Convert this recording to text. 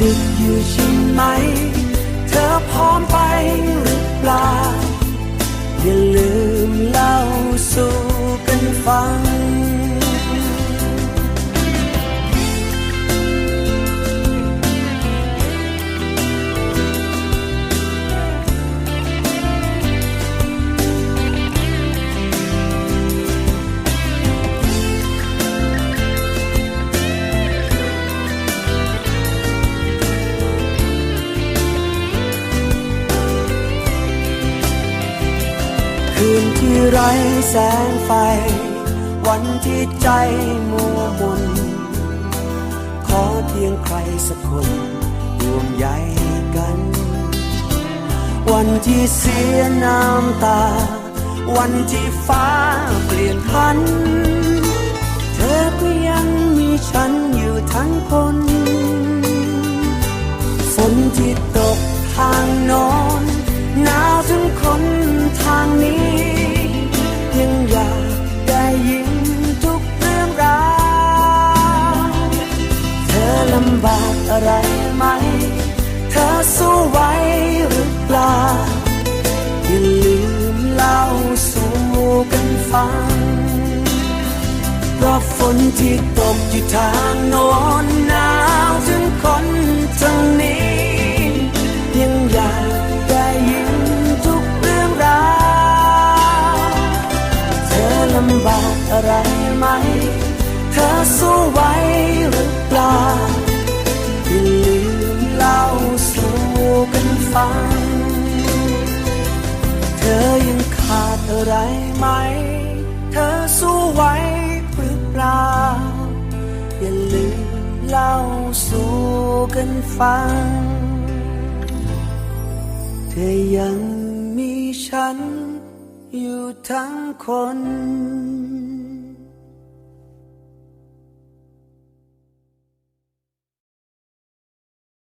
ดึกอยู่ใช่ไหม เธอพร้อมไปหรือเปล่าอย่า ที่ไร้แสงไฟ วันที่ใจมัวมนขอเพียงใครสักคนห่วงใยกัน วันที่เสียน้ำตา วันที่ฟ้าเปลี่ยนพัน เธอก็ยังมีฉันอยู่ทั้งคน ฝนที่ตกำบากอะไรไหม เธอสู้ไหวหรือเปล่า อย่าลืมเล่าสู่กันฟังเพราะฝนที่ตกอยู่ทางโน้นหนาวถึงคนทางนี้ ยังอยากได้ยินทุกเรื่องราวเธอลำบากอะไรไหม เธอสู้ไหวหรือเปล่า สู่กันฟัง เธอยังมีฉันอยู่ทั้งคน